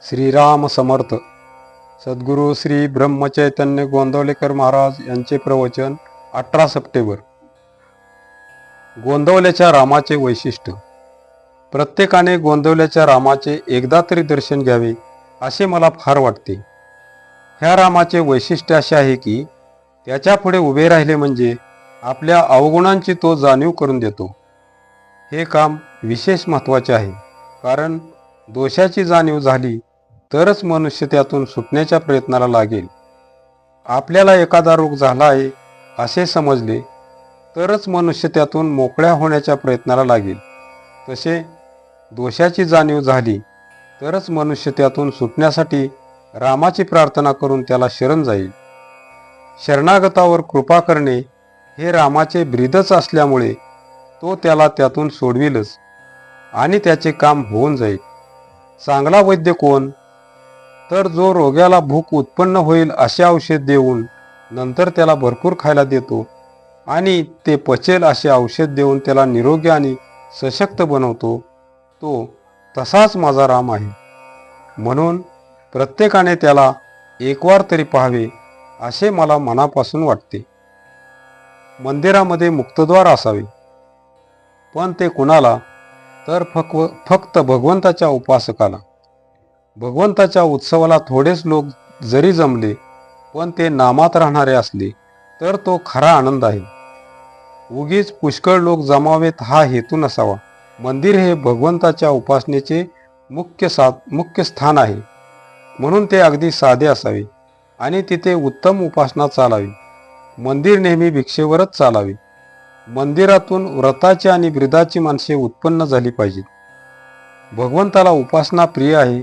श्रीराम समर्थ. सद्गुरू श्री ब्रह्मचैतन्य गोंदवलेकर महाराज यांचे प्रवचन अठरा सप्टेंबर. गोंदवल्याच्या रामाचे वैशिष्ट्य. प्रत्येकाने गोंदवल्याच्या रामाचे एकदा तरी दर्शन घ्यावे असे मला फार वाटते. ह्या रामाचे वैशिष्ट्य असे आहे की त्याच्या पुढे उभे राहिले म्हणजे आपल्या अवगुणांची तो जाणीव करून देतो. हे काम विशेष महत्त्वाचे आहे कारण दोषाची जाणीव झाली तरच मनुष्य त्यातून सुटण्याच्या प्रयत्नाला लागेल. आपल्याला एखादा रोग झाला आहे असे समजले तरच मनुष्य त्यातून मोकळ्या होण्याच्या प्रयत्नाला लागेल. तसे दोषाची जाणीव झाली तरच मनुष्य त्यातून सुटण्यासाठी रामाची प्रार्थना करून त्याला शरण जाईल. शरणागतावर कृपा करणे हे रामाचे ब्रीदच असल्यामुळे तो त्याला त्यातून सोडविलच आणि त्याचे काम होऊन जाईल. चांगला वैद्य कोण? तर जो रोग्याला भूक उत्पन्न होईल असे औषध देऊन नंतर त्याला भरपूर खायला देतो. आणि ते पचेल असे औषध देऊन त्याला निरोगी आणि सशक्त बनवतो. तो तसाच माझा राम आहे. म्हणून प्रत्येकाने त्याला एकवार तरी पाहावे असे मला मनापासून वाटते. मंदिरामध्ये मुक्तद्वार असावे. पण ते कुणाला तर फकव फक्त भगवंताच्या उपासकाला. भगवंताच्या उत्सवाला थोडेच लोक जरी जमले पण ते नामात राहणारे असले तर तो खरा आनंद आहे. उगीच पुष्कळ लोक जमावेत हा हेतू नसावा. मंदिर हे भगवंताच्या उपासनेचे मुख्य सा मुख्य स्थान आहे. म्हणून ते अगदी साधे असावे आणि तिथे उत्तम उपासना चालावी. मंदिर नेहमी भिक्षेवरच चालावे. मंदिरातून व्रताची आणि ब्रिदाची माणसे उत्पन्न झाली पाहिजेत. भगवंताला उपासना प्रिय आहे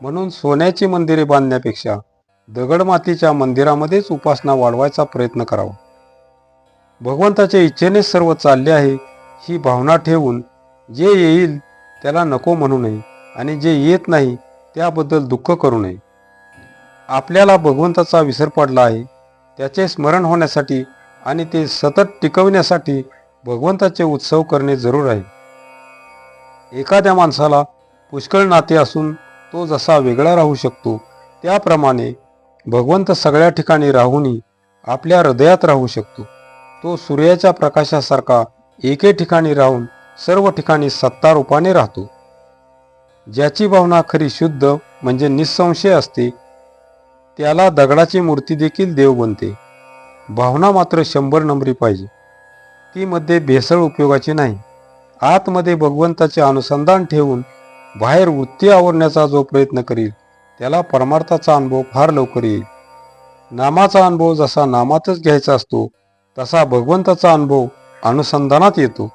म्हणून सोन्याची मंदिरे बांधण्यापेक्षा दगडमातीच्या मंदिरामध्येच उपासना वाढवायचा प्रयत्न करावा. भगवंताच्या इच्छेने सर्व चालले आहे ही भावना ठेवून जे येईल त्याला नको म्हणू नये आणि जे येत नाही त्याबद्दल दुःख करू नये. आपल्याला भगवंताचा विसर पडला आहे त्याचे स्मरण होण्यासाठी आणि ते सतत टिकवण्यासाठी भगवंताचे उत्सव करणे जरूर आहे. एखाद्या माणसाला पुष्कळ नाते असून तो जसा वेगळा राहू शकतो त्याप्रमाणे भगवंत सगळ्या ठिकाणी राहूनही आपल्या हृदयात राहू शकतो. तो सूर्याच्या प्रकाशासारखा एके ठिकाणी राहून सर्व ठिकाणी सत्ता रूपाने राहतो. ज्याची भावना खरी शुद्ध म्हणजे निसंशय असते त्याला दगडाची मूर्ती देखील देव बनते. भावना मात्र शंभर नंबरी पाहिजे. ती मध्ये भेसळ उपयोगाची नाही. आतमध्ये भगवंताचे अनुसंधान ठेवून बाहेर वृत्ती आवरण्याचा जो प्रयत्न करील त्याला परमार्थाचा अनुभव फार लवकर येईल. नामाचा अनुभव जसा नामातच घ्यायचा असतो तसा भगवंताचा अनुभव अनुसंधानात येतो.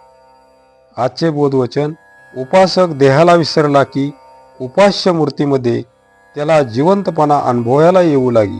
आजचे बोधवचन उपासक देहाला विसरला की उपास्य मूर्तीमध्ये त्याला जिवंतपणा अनुभवायला येऊ लागेल.